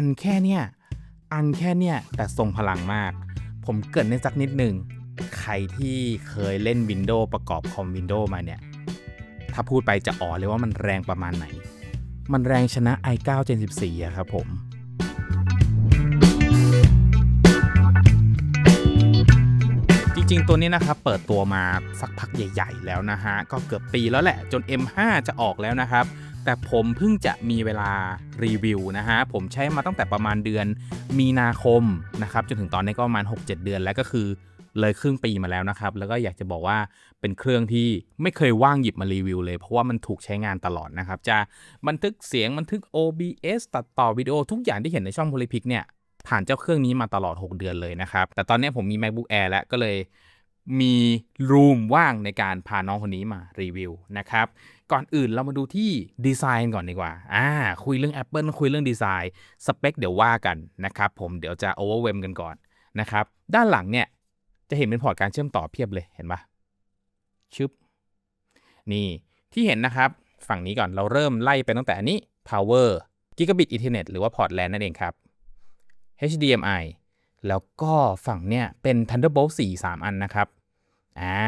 อันแค่เนี่ย อันแค่เนี่ย แต่ทรงพลังมาก ผมเกิดในสักนิดหนึ่ง ใครที่เคยเล่น Windows ประกอบคอม Windows มาเนี่ย ถ้าพูดไปจะอ๋อเลยว่ามันแรงประมาณไหน มันแรงชนะ i9 Gen 14อะครับผมจริง ๆ ตัวนี้นะครับ เปิดตัวมาสักพักใหญ่ ๆ แล้วนะฮะ ก็เกือบปีแล้วแหละ จน M5 จะออกแล้วนะครับ แต่ผมเพิ่งจะมีเวลารีวิวนะฮะ ผมใช้มาตั้งแต่ประมาณเดือนมีนาคมนะครับ จนถึงตอนนี้ก็ประมาณ 6-7 เดือนแล้วก็คือเลยครึ่งปีมาแล้วนะครับ แล้วก็อยากจะบอกว่าเป็นเครื่องที่ไม่เคยว่างหยิบมารีวิวเลย เพราะว่ามันถูกใช้งานตลอดนะครับ จะบันทึกเสียงบันทึก OBS ตัดต่อวิดีโอทุกอย่างที่เห็นในช่อง Polypic เนี่ยผ่านเจ้าเครื่องนี้มาตลอด 6 เดือนเลยนะครับ แต่ตอนนี้ผมมี MacBook Air แล้วก็เลยมีรูมว่างในการพาน้องคนนี้มารีวิวนะครับ ก่อนอื่นเรามาดูที่ดีไซน์ก่อนดีกว่า อ่า คุยเรื่อง Apple คุยเรื่องดีไซน์สเปคเดี๋ยวว่ากันนะครับผมเดี๋ยวจะ overwhelm กันก่อนนะครับ ด้านหลังเนี่ย จะเห็นเป็นพอร์ตการเชื่อมต่อเพียบเลยเห็นปะชึบ นี่ที่เห็นนะครับ ฝั่งนี้ก่อนเราเริ่มไล่ไปตั้งแต่อันนี้ power gigabit ethernet หรือว่าพอร์ต LAN นั่นเองครับ HDMI แล้วก็ฝั่งเนี่ยเป็น Thunderbolt 4 3 อันนะครับ อ่า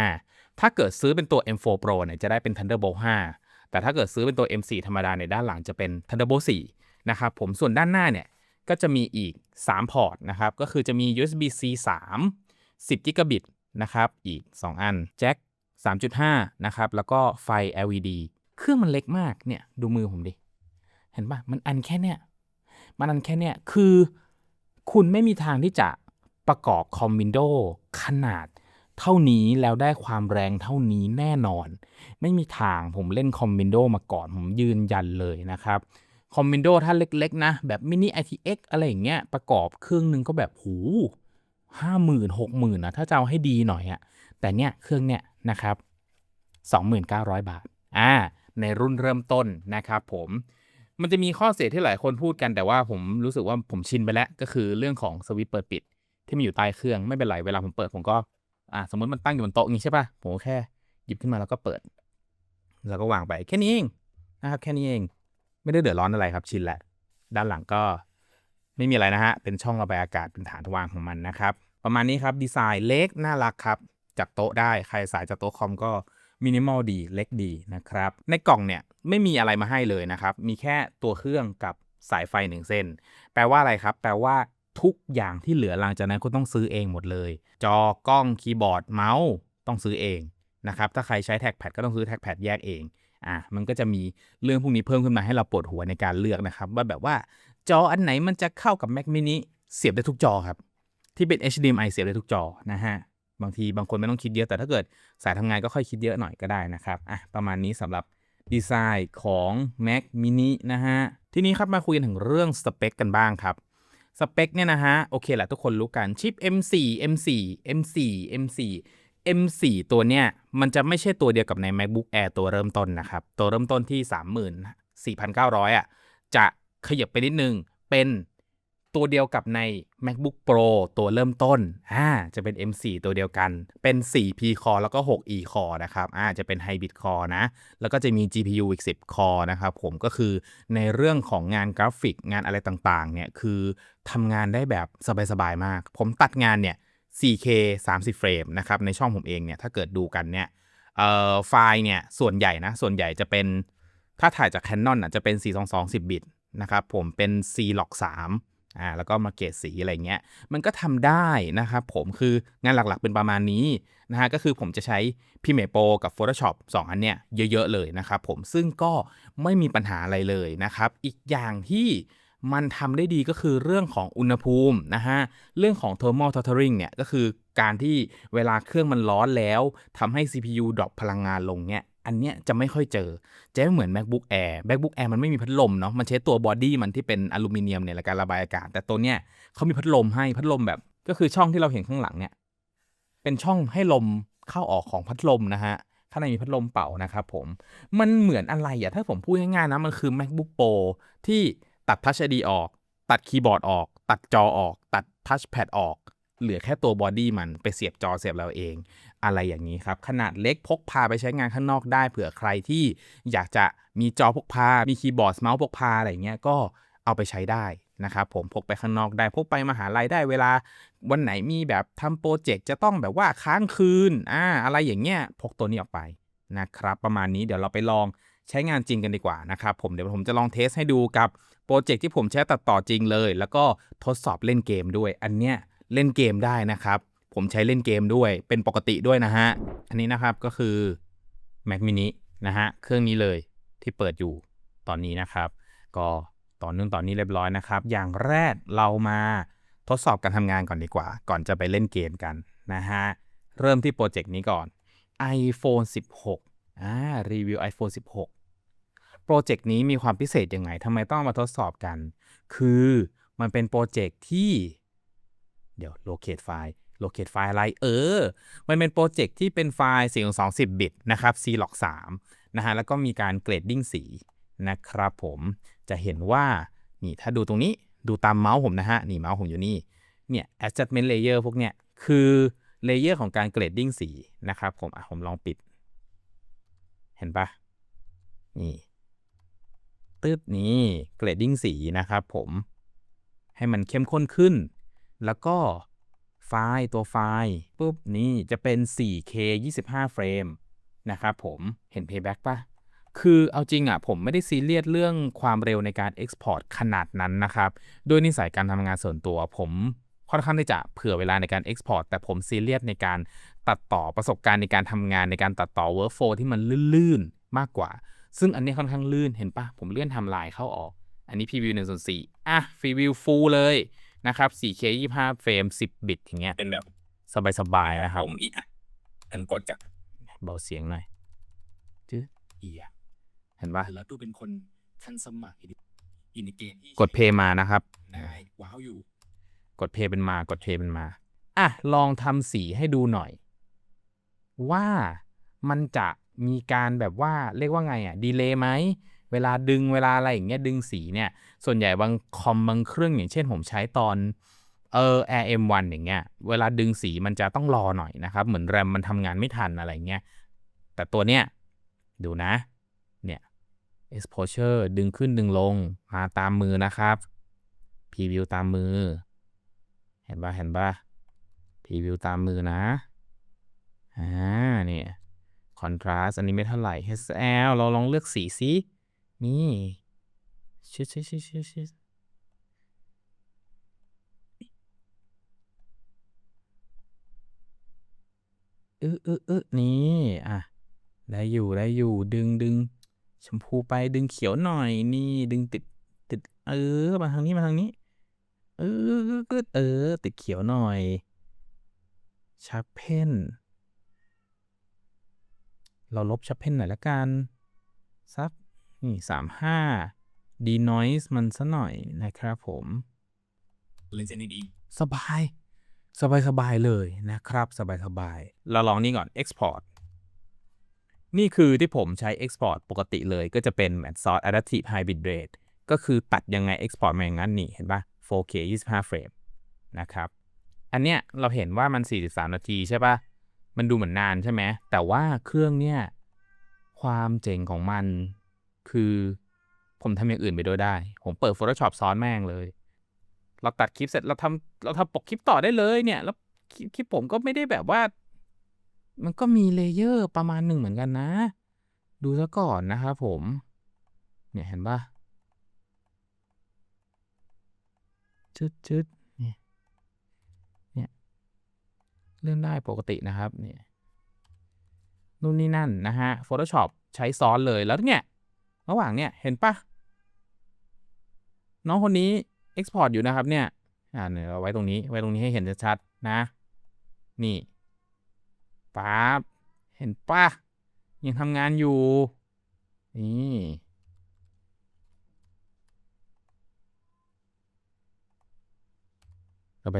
ถ้าเกิดซื้อเป็นตัว M4 Pro เนี่ยจะได้เป็น Thunderbolt 5 แต่ถ้าเกิดซื้อเป็นตัว M4 ธรรมดาในยด้านหลังจะเป็น Thunderbolt 4 นะครับผมส่วนด้านหน้าเนี่ยก็จะมีอีก 3 พอร์ตนะครับ ก็คือจะมี USB C 3 10 Gigabit นะครับ อีก 2 อัน แจ็ค 3.5 นะครับ แล้วก็ไฟ LED เครื่องมันเล็กมากเนี่ย ดูมือผมดิ เห็นปะมันอันแค่เนี่ยมันอันแค่เนี่ยคือ คุณไม่มีทางที่จะประกอบคอมวินโดขนาด เท่านี้แล้วได้ความแรงเท่านี้แน่นอน ไม่มีทางผมเล่นคอมวินโดมาก่อนผมยืนยันเลยนะครับคอมวินโดถ้าเล็กๆนะ แบบมินิ ITX อะไรอย่างเงี้ยประกอบเครื่องหนึงก็แบบหูห้าหมื่นหกหมื่นนะถ้าจะเอาให้ดีหน่อยอะแต่เนี่ยเครื่องเนี่ยนะครับ 2,900 บาทอ่าในรุ่นเริ่มต้นนะครับผมมันจะมีข้อเสียที่หลายคนพูดกันแต่ว่าผมรู้สึกว่าผมชินไปแล้ว ก็คือเรื่องของสวิตช์เปิดปิด ที่มันอยู่ใต้เครื่องไม่เป็นไรเวลาผมเปิดผมก็ อ่าสมมติมันตั้งอยู่บนโต๊ะงนี้ใช่ปะผมแค่หยิบขึ้นมาแล้วก็เปิด แล้วก็วางไปแค่นี้เองนะครับแค่นี้เอง ไม่ได้เดือดร้อนอะไรครับชินแหละ ด้านหลังก็ไม่มีอะไรนะฮะ เป็นช่องระบายอากาศเป็นฐานวางของมันนะครับ ประมาณนี้ครับดีไซน์เล็กน่ารักครับจากโต๊ะได้ใครสายจากโต๊ะคอมก็มินิมอลดีเล็กดีนะครับ ในกล่องเนี่ยไม่มีอะไรมาให้เลยนะครับ มีแค่ตัวเครื่องกับสายไฟหนึ่งเส้น แปลว่าอะไรครับ แปลว่า ทุกอย่างที่เหลือหลังจากนั้นคุณต้องซื้อเองหมดเลย จอกล้องคีย์บอร์ดเมาส์ต้องซื้อเองนะครับถ้าใครใช้แท็กแพดก็ต้องซื้อแท็กแพดแยกเองอะมันก็จะมีเรื่องพวกนี้เพิ่มขึ้นมาให้เราปวดหัวในการเลือกนะครับ ว่าแบบว่าจออันไหนมันจะเข้ากับ Mac mini เสียบได้ทุกจอครับ ที่เป็น HDMI เสียบได้ทุกจอนะฮะบางทีบางคนไม่ต้องคิดเยอะแต่ถ้าเกิดสายทำงานก็ค่อยคิดเยอะหน่อยก็ได้นะครับอะประมาณนี้สำหรับดีไซน์ของ Mac mini นะฮะ ทีนี้ครับมาคุยกันถึงเรื่องสเปคกันบ้างครับ สเปคเนี่ยนะฮะ โอเคแหละทุกคนรู้กันชิป M4 M4 M4 M4 M4 ตัวเนี้ยมันจะไม่ใช่ตัวเดียวกับใน MacBook Air ตัวเริ่มต้นนะครับ ตัวเริ่มต้นที่ 34,900 อะ จะขยับไปนิดนึง เป็น ตัวเดียวกับใน MacBook Pro ตัวเริ่มต้นอ่าจะเป็น M4 ตัวเดียวกัน เป็น 4P Core แล้วก็ 6E Core นะครับอ่าจะเป็น Hybrid Core นะ แล้วก็จะมี GPU อีก 10 Core นะครับผมก็คือในเรื่องของงานกราฟิกงานอะไรต่างๆ เนี่ย คือทำงานได้แบบสบายๆ มาก ผมตัดงานเนี่ย 4K 30 เฟรมนะครับ ในช่องผมเองเนี่ย ถ้าเกิดดูกันเนี่ยเอ่อไฟล์เนี่ย ส่วนใหญ่นะ ส่วนใหญ่จะเป็น ถ้าถ่ายจาก Canon อะจะเป็น 422 10 บิตนะครับผมเป็น C Log 3 อ่าแล้วก็มาเกรดสีอะไรเงี้ย มันก็ทำได้นะครับผมคืองานหลักๆเป็นประมาณนี้นะฮะก็คือผมจะใช้ Premiere Pro กับ Photoshop 2 อันเนี้ยเยอะๆเลยนะครับผมซึ่งก็ไม่มีปัญหาอะไรเลยนะครับ อีกอย่างที่มันทำได้ดีก็คือเรื่องของอุณหภูมินะฮะ เรื่องของ thermal throttling เนี่ยก็คือการที่เวลาเครื่องมันร้อนแล้วทำให้ CPU ดรอปพลังงานลงเนี่ย อันเนี้ยจะไม่ค่อยเจอ จะไม่เหมือน MacBook Air MacBook Air มันไม่มีพัดลมเนาะมันใช้ตัวบอดี้มันที่เป็นอลูมิเนียมเนี่ยในการระบายอากาศ แต่ตัวเนี้ยเขามีพัดลมให้พัดลมแบบ ก็คือช่องที่เราเห็นข้างหลังเนี่ยเป็นช่องให้ลมเข้าออกของพัดลมนะฮะข้างในมีพัดลมเป่านะครับผม มันเหมือนอะไรอะถ้าผมพูดง่ายๆนะ มันคือ MacBook Pro ที่ตัด Touch ID ออก ตัดคีย์บอร์ดออก ตัดจอออก ตัด Touch Pad ออก เหลือแค่ตัวบอดี้มันไปเสียบจอเสียบเราเอง อะไรอย่างนี้ครับ ขนาดเล็กพกพาไปใช้งานข้างนอกได้เผื่อใครที่อยากจะมีจอพกพา มีคีย์บอร์ดเมาส์พกพาอะไรเงี้ยก็เอาไปใช้ได้นะครับผมพกไปข้างนอกได้พกไปมหาลัยได้เวลา วันไหนมีแบบทำโปรเจกต์จะต้องแบบว่าค้างคืนอ่าอะไรอย่างเงี้ยพกตัวนี้ออกไปนะครับประมาณนี้เดี๋ยวเราไปลองใช้งานจริงกันดีกว่านะครับผมเดี๋ยวผมจะลองเทสให้ดูกับโปรเจกต์ที่ผมใช้ตัดต่อจริงเลย แล้วก็ทดสอบเล่นเกมด้วย อันเนี้ยเล่นเกมได้นะครับ ผมใช้เล่นเกมด้วยเป็นปกติด้วยนะฮะ อันนี้นะครับก็คือ Mac mini นะฮะ เครื่องนี้เลยที่เปิดอยู่ตอนนี้นะครับ ก็ต่อเนื่องตอนนี้เรียบร้อยนะครับ อย่างแรกเรามาทดสอบการทำงานก่อนดีกว่า ก่อนจะไปเล่นเกมกันนะฮะ เริ่มที่โปรเจกต์นี้ก่อน iPhone 16อ่ารีวิว iPhone 16 โปรเจกต์นี้มีความพิเศษยังไงทำไมต้องมาทดสอบกัน คือมันเป็นโปรเจกต์ที่ เดี๋ยวโลเคตไฟล์ locate ไฟล์อะไร เออ มันเป็นโปรเจกต์ที่เป็นไฟล์420บิตนะครับ C-Log 3นะฮะ แล้วก็มีการเกรดดิ้งสีนะครับผม จะเห็นว่า นี่ถ้าดูตรงนี้ ดูตามเมาส์ผมนะฮะ นี่เมาส์ผมอยู่นี่ เนี่ย adjustment layer พวกเนี้ย คือเลเยอร์ของการเกรดดิ้งสีนะครับผม อะ ผมลองปิด เห็นปะนี่ตึ๊ดนี่เกรดดิ้งสีนะครับผม ให้มันเข้มข้นขึ้น แล้วก็ ไฟล์ตัวไฟล์ปุ๊บนี่จะเป็น 4K 25 เฟรมนะครับผมเห็น Payback ปะคือเอาจริงอะผมไม่ได้ซีเรียสเรื่องความเร็วในการ Export ขนาดนั้นนะครับด้วยนิสัยการทำงานส่วนตัว ผมค่อนข้างที่จะเผื่อเวลาในการ Export แต่ผมซีเรียสในการตัดต่อประสบการณ์ในการทำงานในการตัดต่อ Workflow ที่มันลื่นๆ มากกว่า ซึ่งอันนี้ค่อนข้างลื่นเห็นปะผมเลื่อนทำลายเข้าออก อันนี้พรีวิว1ส่วน4อะพรีวิวฟูลเลย นะครับ 4K 25 เฟรม 10 บิตอย่างเงี้ย เป็นแบบสบายๆนะครับผมอีกอะอันกดจากเบาเสียงหน่อยจื้อเอียเห็นปะแล้วดูเป็นคนทันสมัยดิอยู่ในเกมที่กดเพย์มานะครับได้ว้าวอยู่ กดเพย์เป็นมากดเพย์เป็นมา อะ ลองทำสีให้ดูหน่อย ว่ามันจะมีการแบบว่าเรียกว่าไงอะ ดีเลย์ไหม เวลาดึงเวลาอะไรอย่างเงี้ยดึงสีเนี่ย ส่วนใหญ่บางคอมบางเครื่องอย่างเช่นผมใช้ตอนเออ Air M1 อย่างเงี้ย เวลาดึงสีมันจะต้องรอหน่อยนะครับ เหมือนแรมมันทำงานไม่ทันอะไรเงี้ย แต่ตัวเนี้ยดูนะ เนี่ย exposure ดึงขึ้นดึงลงมาตามมือนะครับ preview ตามมือ เห็นปะเห็นปะ preview ตามมือนะ อ่า เนี่ย contrast อันนี้ไม่เท่าไหร่ HSL เราลองเลือกสีสิ นี่ชิดชิดชิดชิดชิดเออเออเออนี่ อะ ได้อยู่ได้อยู่ดึงดึงชมพูไปดึงเขียวหน่อยนี่ ดึงติดติด เออ มาทางนี้มาทางนี้ เออเออ ติดเขียวหน่อยชับเพนเราลบชับเพนหน่อยละกันสัก นี่สามห้าดีนอยส์มันซะหน่อยนะครับผมเลนส์ LED สบาย สบายสบายเลยนะครับ สบายสบายเราลองนี่ก่อน Export นี่คือที่ผมใช้ Export ปกติเลยก็จะเป็น Matte Source Adaptive High Bitrate ก็คือตัดยังไง Export มาอย่างนั้นนี่ เห็นปะ 4K 25 เฟรมนะครับ อันเนี้ยเราเห็นว่ามัน 43 นาทีใช่ปะมันดูเหมือนนานใช่ไหม แต่ว่าเครื่องเนี่ย ความเจ๋งของมัน คือผมทำอย่างอื่นไปด้วยได้ ผมเปิด Photoshop ซ้อนแม่งเลย เราตัดคลิปเสร็จเราทำเราทำปกคลิปต่อได้เลยเนี่ย แล้วคลิปผมก็ไม่ได้แบบว่า มันก็มีเลเยอร์ประมาณหนึ่งเหมือนกันนะ ดูซะก่อนนะครับผม เนี่ยเห็นปะชึดชึดเนี่ยเนี่ยเลื่อนได้ปกตินะครับ เนี่ยนู่นนี่นั่นนะฮะ Photoshop ใช้ซ้อนเลยแล้วเนี่ย ระหว่างเนี่ยเห็นปะน้องคนนี้ Export อยู่นะครับเนี่ย อ่าเนี่ยเอาไว้ตรงนี้ ไว้ตรงนี้ให้เห็นชัดๆนะ นี่ปั๊บเห็นปะยังทำงานอยู่ นี่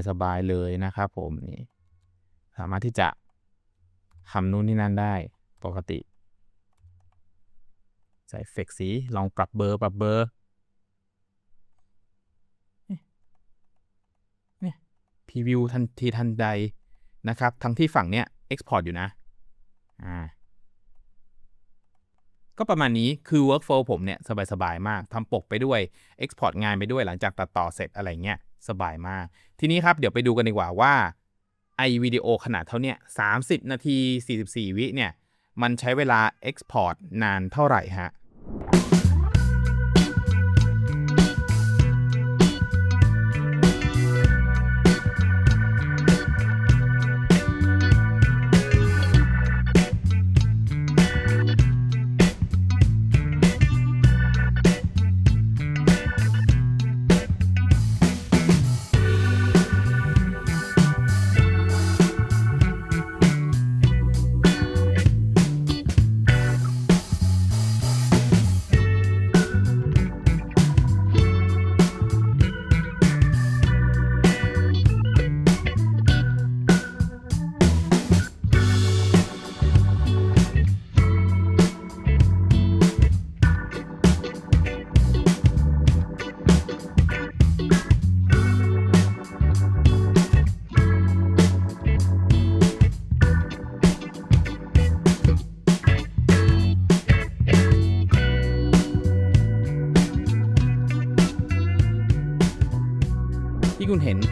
สบายเลยนะครับผมนี่ สามารถที่จะทำนู่นนี่นั่นได้ปกติ ใส่เฟกสี ลองปรับเบอร์ ปรับเบอร์เนี่ยพรีวิวทันทีทันใดนะครับ ทั้งที่ฝั่งเนี้ย Export อยู่นะ อ่า ก็ประมาณนี้คือ workflow ผมเนี่ย สบาย ๆ มากทำปกไปด้วย export งานไปด้วยหลังจากตัดต่อเสร็จอะไรเงี้ย สบายมาก ทีนี้ครับ เดี๋ยวไปดูกันดีกว่าว่าไอวิดีโอขนาดเท่าเนี้ย30 นาที 44 วิเนี่ย มันใช้เวลา export นานเท่าไหร่ฮะ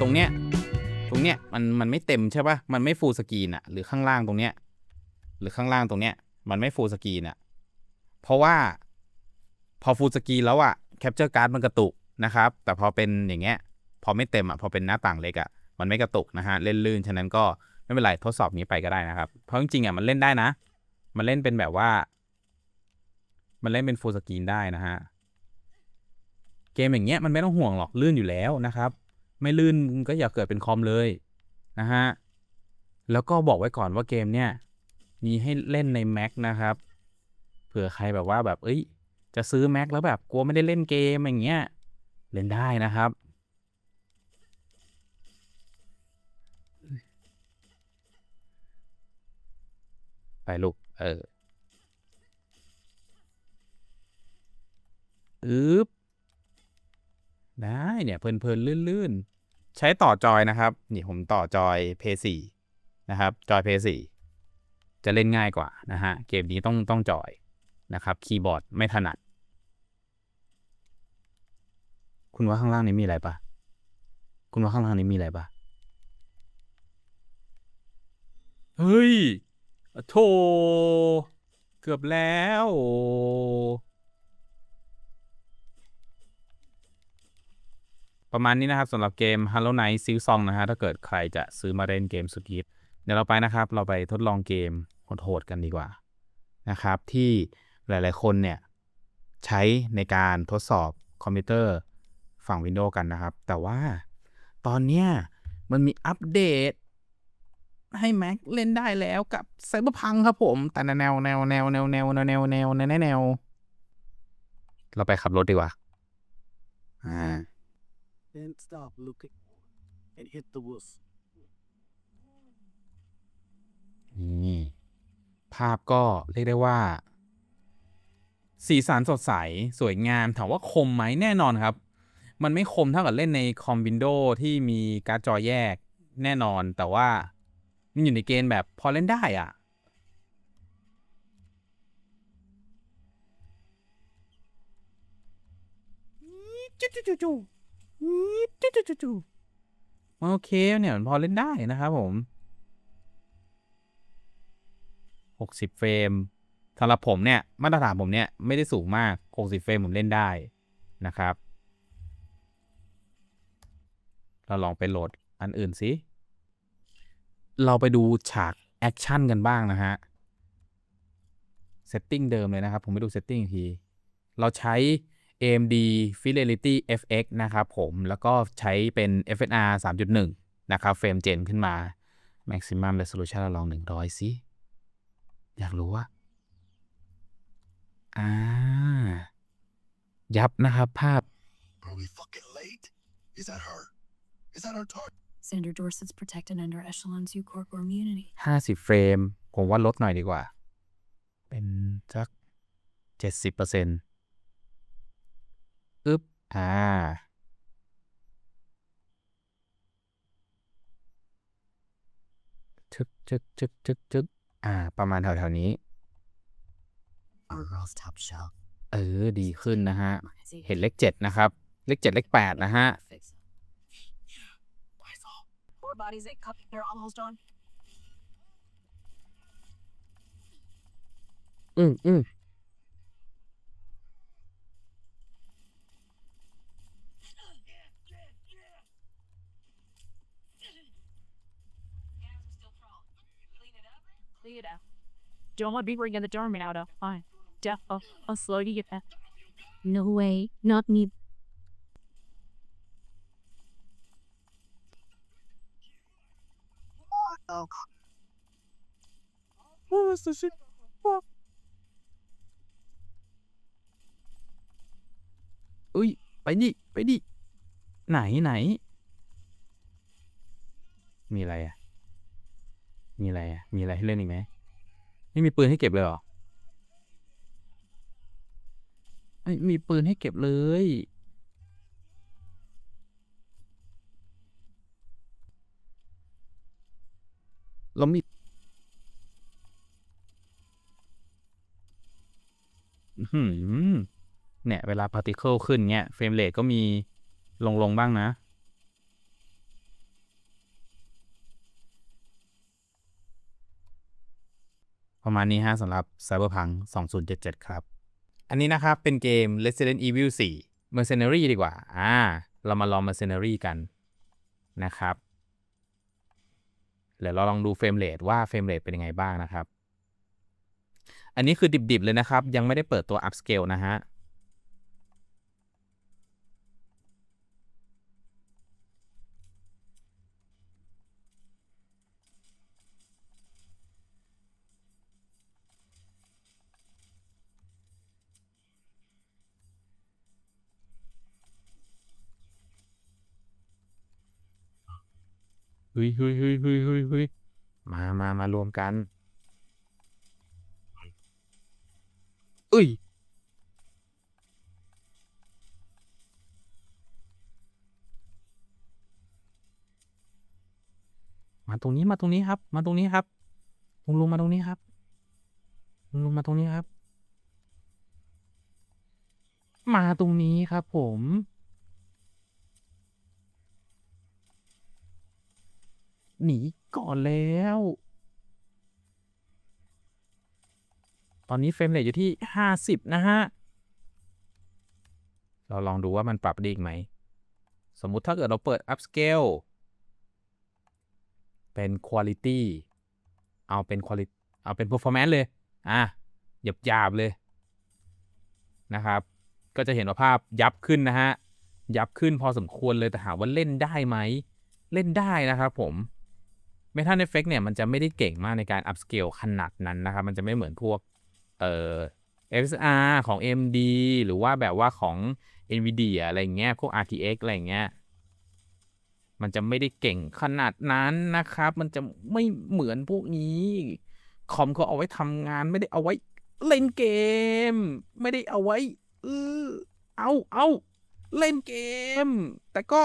ตรงเนี้ย ตรงเนี้ยมันมันไม่เต็มใช่ปะมันไม่ฟูลสกรีนอะหรือข้างล่างตรงเนี้ย หรือข้างล่างตรงเนี้ย มันไม่ฟูลสกรีนอะเพราะว่าพอฟูลสกรีนแล้วอะแคปเจอร์การ์ดมันกระตุกนะครับ แต่พอเป็นอย่างเงี้ย พอไม่เต็มอะพอเป็นหน้าต่างเล็กอะมันไม่กระตุกนะฮะ เล่นลื่น ฉะนั้นก็ไม่เป็นไรทดสอบนี้ไปก็ได้นะครับ เพราะจริงๆอะมันเล่นได้นะ มันเล่นเป็นแบบว่า มันเล่นเป็นฟูลสกรีนได้นะฮะ เกมอย่างเงี้ยมันไม่ต้องห่วงหรอกลื่นอยู่แล้วนะครับ ไม่ลื่นก็อย่าเกิดเป็นคอมเลยนะฮะ แล้วก็บอกไว้ก่อนว่าเกมเนี่ยมีให้เล่นใน Mac นะครับ เผื่อใครแบบว่าแบบ เอ้ย จะซื้อ Mac แล้วแบบกลัวไม่ได้เล่นเกมอย่างเงี้ย เล่นได้นะครับ ไปลูก เอออึ๊บ ได้เนี่ยเพลินๆลื่นๆ ใช้ต่อจอยนะครับ นี่ผมต่อจอย p 4นะครับ จอย p 4จะเล่นง่ายกว่านะฮะ เกมนี้ต้องต้องจอยนะครับ คีย์บอร์ดไม่ถนัด คุณว่าข้างล่างนี้มีอะไรปะคุณว่าข้างล่างนี้มีอะไรปะเฮ้ยโธ่เกือบแล้ว ประมาณนี้นะครับสำหรับเกม Hollow Knight Silk Song นะฮะถ้าเกิดใครจะซื้อมาเล่นเกมสุดฮิตเดี๋ยวเราไปนะครับ เราไปทดลองเกมโหดๆกันดีกว่านะครับ ที่หลายๆคนเนี่ยใช้ในการทดสอบคอมพิวเตอร์ฝั่ง Windows กันนะครับ แต่ว่าตอนเนี้ยมันมีอัปเดต ให้ Mac เล่นได้แล้วกับ Cyberpunk ครับผม แต่แนวแนวแนวแนวแนวแนวแนวแนวแนวแนวเราไปขับรถดีกว่า อ่า Then stop looking and hit the woods. นี่ ภาพก็เรียกได้ว่า สีสันสดใส สวยงาม ถามว่าคมไหมแน่นอนครับ มันไม่คมเท่ากับเล่นในคอมวินโดที่มีการ์ดจอแยกแน่นอน แต่ว่า มันอยู่ในเกณฑ์แบบพอเล่นได้อะ จุ๊จุ๊จุ๊ จุ๊จุ๊จุ๊โอเคเนี่ยมันพอเล่นได้นะครับผม 60 เฟรมสำหรับผมเนี่ย มาตรฐานผมเนี่ย ไม่ได้สูงมาก 60 เฟรมผมเล่นได้นะครับ เราลองไปโหลดอันอื่นสิเราไปดูฉากแอคชั่นกันบ้างนะฮะ เซตติ้งเดิมเลยนะครับ ผมไปดูเซตติ้งอีกที เราใช้ AMD Fidelity FX นะครับผมแล้วก็ใช้เป็น FSR 3.1 นะครับเฟรมเจนขึ้นมา Maximum Resolution เราลอง 100 สิ อยากรู้ว่าอ่า ยับนะครับภาพ Are we fucking late? Is that her? Is that our target? Sandra Dorset's protected under Echelon's U Corp immunity. 50เฟรม ผมว่าลดหน่อยดีกว่า เป็นสัก70เปอร์เซ็นต์ อึ๊บ อ่า ชึกชึกชึกชึกชึกอ่า ประมาณแถวๆนี้ our girl's top shelf เออ ดีขึ้นนะฮะ See, เห็นเลขเจ็ดนะครับ เลขเจ็ดเลขแปดนะฮะ fix it. Four bodies, eight cup. They're almost done. อืมอืม Don't want to be bringing the doorman out of. Fine. Death. I'll, I'll slow you get that. No way, not me. Oh, อุ้ย ไปดิ ไปดิ ไหนไหน มีอะไรอ่ะ มีอะไรอะมีอะไรให้เล่นอีกไหม ไม่มีปืนให้เก็บเลยเหรอไม่มีปืนให้เก็บเลย เรามีอื้อหือเนี่ย เวลาพาร์ติเคิลขึ้นเงี้ยเฟรมเรทก็มีลงลงบ้างนะ ประมาณนี้ฮะสำหรับ Cyberpunk 2077 ครับ อันนี้นะครับเป็นเกม Resident Evil 4 Mercenary ดีกว่า อ่า เรามาลอง Mercenary กันนะครับ เดี๋ยวเราลองดูเฟรมเรทว่าเฟรมเรทเป็นยังไงบ้างนะครับ อันนี้คือดิบๆเลยนะครับ ยังไม่ได้เปิดตัว upscale นะฮะ เฮ้ยเฮ้ยเฮ้ยเฮ้ยเฮ้ยเฮ้ยมามามารวมกันเอ้ยมาตรงนี้มาตรงนี้ครับ มาตรงนี้ครับลุงลุงมาตรงนี้ครับลุงลุงมาตรงนี้ครับ มาตรงนี้ครับผม หนีก่อนแล้ว ตอนนี้เฟรมเรทอยู่ที่ 50 นะฮะ เราลองดูว่ามันปรับได้อีกไหม สมมุติถ้าเกิดเราเปิด upscale เป็น quality เอาเป็น quality เอาเป็น performance เลย อะหยาบหยาบเลย นะครับ ก็จะเห็นว่าภาพยับขึ้นนะฮะ ยับขึ้นพอสมควรเลยแต่ถามว่าเล่นได้ไหม เล่นได้นะครับผม เมทัลเอฟเฟกเนี่ยมันจะไม่ได้เก่งมากในการ upscale ขนาดนั้นนะครับ มันจะไม่เหมือนพวกเอ่อ FSR ของ AMD หรือว่าแบบว่าของ NVIDIA อะไรเงี้ยพวก RTX อะไรเงี้ยมันจะไม่ได้เก่งขนาดนั้นนะครับ มันจะไม่เหมือนพวกนี้คอมเขาเอาไว้ทำงานไม่ได้เอาไว้เล่นเกม ไม่ได้เอาไว้เออเอาเอาเล่นเกม แต่ก็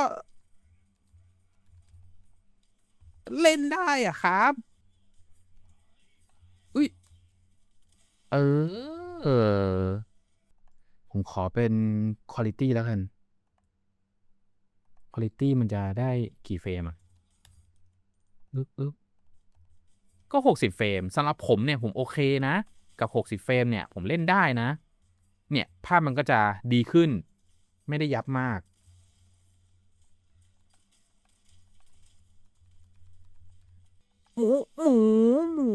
เล่นได้อะครับ อุ้ย เออเออ ผมขอเป็น quality แล้วกัน quality มันจะได้กี่เฟรมอะอึ๊บอึ๊บก็ 60 เฟรมสำหรับผมเนี่ยผมโอเคนะ กับ 60 เฟรมเนี่ยผมเล่นได้นะ เนี่ย ภาพมันก็จะดีขึ้น ไม่ได้ยับมาก หมูหมูหมู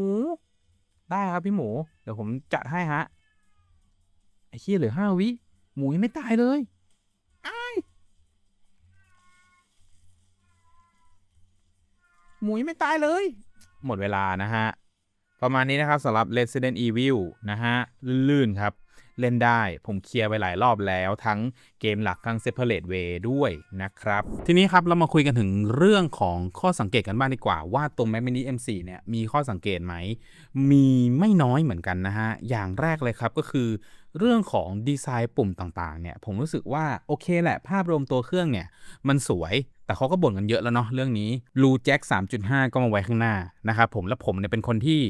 ได้ครับพี่หมู เดี๋ยวผมจัดให้ฮะ ไอ้เคี้ยเหลือห้าวิ หมูยังไม่ตายเลยไอ้หมูยังไม่ตายเลย หมดเวลานะฮะ ประมาณนี้นะครับสำหรับ Resident Evil นะฮะ ลื่นๆครับ เล่นได้ ผมเคลียร์ไปหลายรอบแล้วทั้งเกมหลักทั้ง Separate Way ด้วยนะครับ ทีนี้ครับเรามาคุยกันถึงเรื่องของข้อสังเกตกันบ้างดีกว่า ว่าตัว Mac Mini M4 เนี่ยมีข้อสังเกตไหม มีไม่น้อยเหมือนกันนะฮะ อย่างแรกเลยครับก็คือเรื่องของดีไซน์ปุ่มต่างๆเนี่ยผมรู้สึกว่าโอเคแหละ ภาพรวมตัวเครื่องเนี่ยมันสวยแต่เขาก็บ่นกันเยอะแล้วเนาะเรื่องนี้รูแจ็ค3.5 ก็มาไว้ข้างหน้านะครับผมและผมเนี่ยเป็นคนที่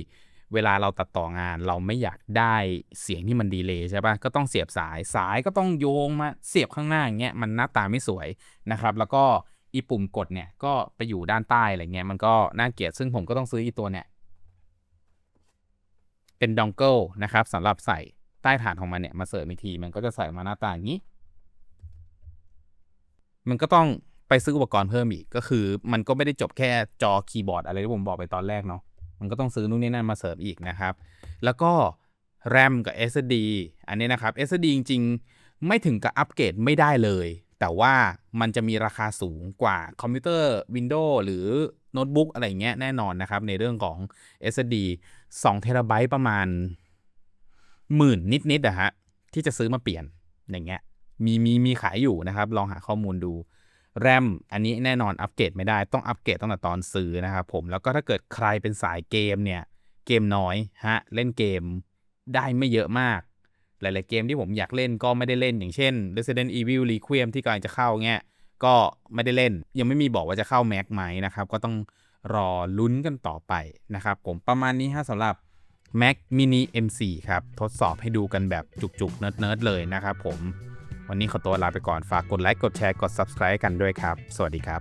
เวลาเราตัดต่องานเราไม่อยากได้เสียงที่มันดีเลย์ใช่ปะก็ต้องเสียบสายสายก็ต้องโยงมาเสียบข้างหน้าอย่างเงี้ยมันหน้าตาไม่สวยนะครับ แล้วก็อีปุ่มกดเนี่ยก็ไปอยู่ด้านใต้อะไรเงี้ยมันก็น่าเกลียดซึ่งผมก็ต้องซื้ออีตัวเนี่ยเป็นดองเกิลนะครับสำหรับใส่ใต้ฐานของมันเนี่ยมาเสริมอีกทีมันก็จะใส่มาหน้าตาอย่างนี้ มันก็ต้องไปซื้ออุปกรณ์เพิ่มอีกก็คือ มันก็ไม่ได้จบแค่จอคีย์บอร์ดอะไรที่ผมบอกไปตอนแรกเนาะ มันก็ต้องซื้อนู่นนี่นั่นมาเสริมอีกนะครับ แล้วก็ RAM กับ SSD อันนี้นะครับ SSD จริง ๆ ไม่ถึงกับอัปเกรดไม่ได้เลย แต่ว่ามันจะมีราคาสูงกว่าคอมพิวเตอร์ Windows หรือโน้ตบุ๊กอะไรเงี้ยแน่นอนนะครับ ในเรื่องของ SSD 2เทราไบต์ประมาณหมื่นนิดๆอะฮะที่จะซื้อมาเปลี่ยนอย่างเงี้ยมีมีมีขายอยู่นะครับ ลองหาข้อมูลดู แรมอันนี้แน่นอนอัปเกรดไม่ได้ต้องอัปเกรดตั้งแต่ตอนซื้อนะครับผมแล้วก็ถ้าเกิดใครเป็นสายเกมเนี่ยเกมน้อยฮะเล่นเกมได้ไม่เยอะมาก หลาย ๆ เกมที่ผมอยากเล่นก็ไม่ได้เล่นอย่างเช่น Resident Evil Requiem ที่กำลังจะเข้าเงี้ยก็ไม่ได้เล่น ยังไม่มีบอกว่าจะเข้า Mac ไหมนะครับก็ต้องรอลุ้นกันต่อไปนะครับผมประมาณนี้ฮะสำหรับ Mac Mini M4 ครับ ทดสอบให้ดูกันแบบจุกๆ เนิร์ดๆเลยนะครับผม วันนี้ขอตัวลาไปก่อนฝากกดไลค์กดแชร์กด Subscribe กันด้วยครับ สวัสดีครับ